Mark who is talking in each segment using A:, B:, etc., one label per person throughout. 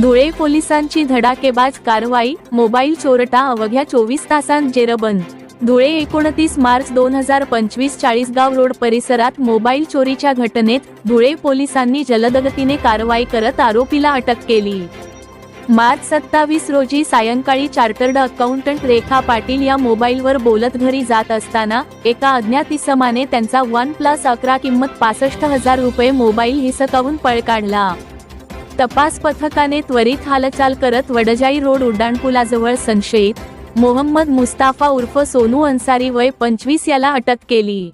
A: धुळे पोलिसांची धडाकेबाज कारवाई मोबाईल चोरटा अवघ्या चोवीस तासांत जेरबंद. धुळे एकोणतीस मार्च दोन हजार पंचवीस चाळीसगाव रोड परिसरात मोबाईल चोरीच्या घटनेत धुळे पोलिसांनी जलदगतीने कारवाई करत आरोपीला अटक केली. मार्च सत्तावीस रोजी सायंकाळी चार्टर्ड अकाउंटंट रेखा पाटील या मोबाईलवर बोलत घरी जात असताना एका अज्ञात इसमाने त्यांचा वन प्लस अकरा किंमत पासष्ट हजार रुपये मोबाईल हिसकावून पळ काढला. तपास पथकाने त्वरित हालचाल करत वडजाई रोड उड्डाणपुलाजवळ संशयित मोहम्मद मुस्ताफा उर्फ सोनू अन्सारी वय पंचवीस याला अटक केली.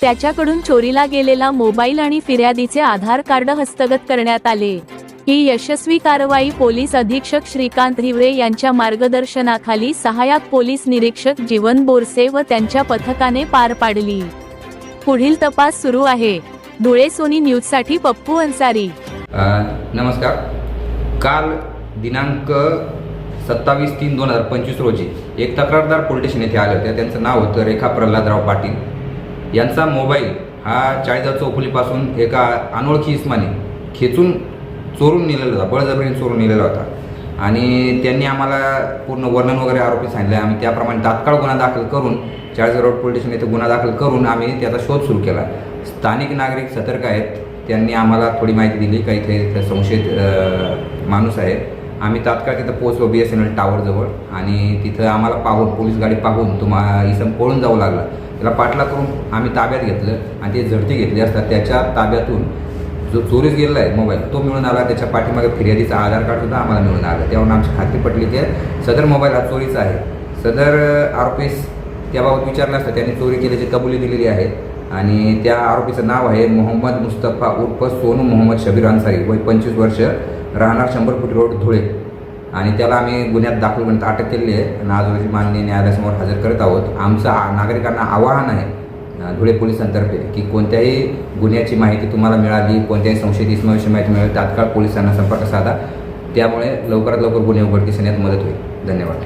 A: त्याच्याकडून चोरीला गेलेला मोबाईल आणि फिर्यादीचे आधार कार्ड हस्तगत करण्यात आले. ही यशस्वी कारवाई पोलीस अधीक्षक श्रीकांत हिवरे यांच्या मार्गदर्शनाखाली सहाय्यक पोलीस निरीक्षक जीवन बोरसे व त्यांच्या पथकाने पार पाडली. पुढील तपास सुरू आहे. धुळे सोनी न्यूजसाठी पप्पू अन्सारी.
B: नमस्कार. काल दिनांक सत्तावीस तीन दोन हजार पंचवीस रोजी एक तक्रारदार पोलीस स्टेशन येथे आले होते. त्यांचं नाव होतं रेखा प्रल्हादराव पाटील. यांचा मोबाईल हा चाळीसगाव चौफुलीपासून एका अनोळखी इस्माने खेचून चोरून नेलेला होता. बळजबरीने चोरून नेलेला होता. आणि त्यांनी आम्हाला पूर्ण वर्णन वगैरे आरोपी सांगितले. आम्ही त्याप्रमाणे तात्काळ गुन्हा दाखल करून चाळीसगाव रोड पोलीस स्टेशन येथे गुन्हा दाखल करून आम्ही त्याचा शोध सुरू केला. स्थानिक नागरिक सतर्क आहेत. त्यांनी आम्हाला थोडी माहिती दिली. का इथे संशयित माणूस आहेत आम्ही तात्काळ तिथं पोहोचलो बी एस एन एल टावरजवळ आणि तिथं आम्हाला पाहून पोलीस गाडी पाहून तुम्हा इसम पळून जावं लागला. त्याला पाठला करून आम्ही ताब्यात घेतलं आणि ते झडती घेतली असता त्याच्या ताब्यातून जो चोरीस गेलेला आहे मोबाईल तो मिळून आला. त्याच्या पाठीमागे फिर्यादीचा आधार कार्ड सुद्धा आम्हाला मिळून आला. त्यावरून आमची खात्री पटली की सदर मोबाईल हा चोरीचा आहे. सदर आरोपीस त्याबाबत विचारलं असतं. त्यांनी चोरी केल्याची कबुली दिलेली आहे. आणि त्या आरोपीचं नाव आहे मोहम्मद मुस्तफा उर्फ सोनू मोहम्मद शबीर अन्सारी. वय पंचवीस वर्ष राहणार शंभर फुट रोड धुळे. आणि त्याला आम्ही गुन्ह्यात दाखल करण्यात अटक केलेली आहे. आणि आज रोजी माननीय न्यायालयासमोर हजर करत आहोत. आमचं आ- नागरिकांना आवाहन आहे धुळे पोलिसांतर्फे की कोणत्याही गुन्ह्याची माहिती तुम्हाला मिळाली कोणत्याही संशयित इसमाविषयी माहिती मिळाली तात्काळ पोलिसांना संपर्क साधा. त्यामुळे लवकरात लवकर गुन्हे उघडकीस येण्यात मदत होईल. धन्यवाद.